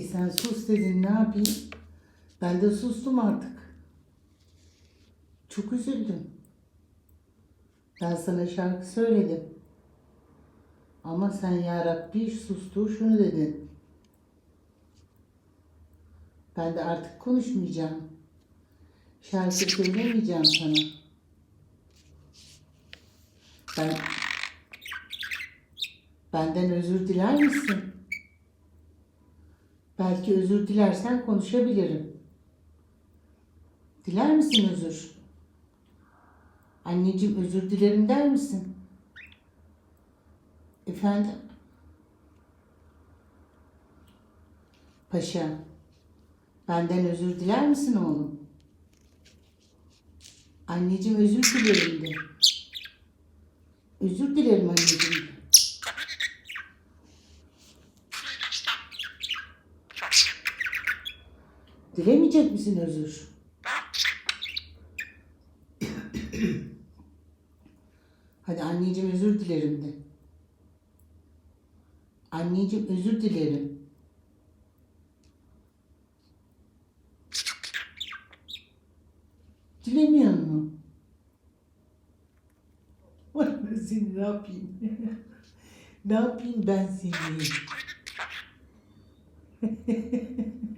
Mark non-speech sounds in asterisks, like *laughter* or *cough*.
sen sus dedin ne yapayım? Ben de sustum artık. Çok üzüldüm. Ben sana şarkı söyledim. Ama sen ya Rabbi sustur şunu dedin. Ben de artık konuşmayacağım. Şarkı söylemeyeceğim sana. Ben benden özür diler misin? Belki özür dilersen konuşabilirim. Diler misin özür? Anneciğim özür dilerim der misin? Efendim? Paşa, benden özür diler misin oğlum? Anneciğim özür dilerim de. Özür dilerim anneciğim Dilemeyecek misin özür? Hadi anneciğim özür dilerim de. Anneciğim özür dilerim. Dilemiyor mu? Ben seni ne yapayım? ne yapayım ben seni? *laughs*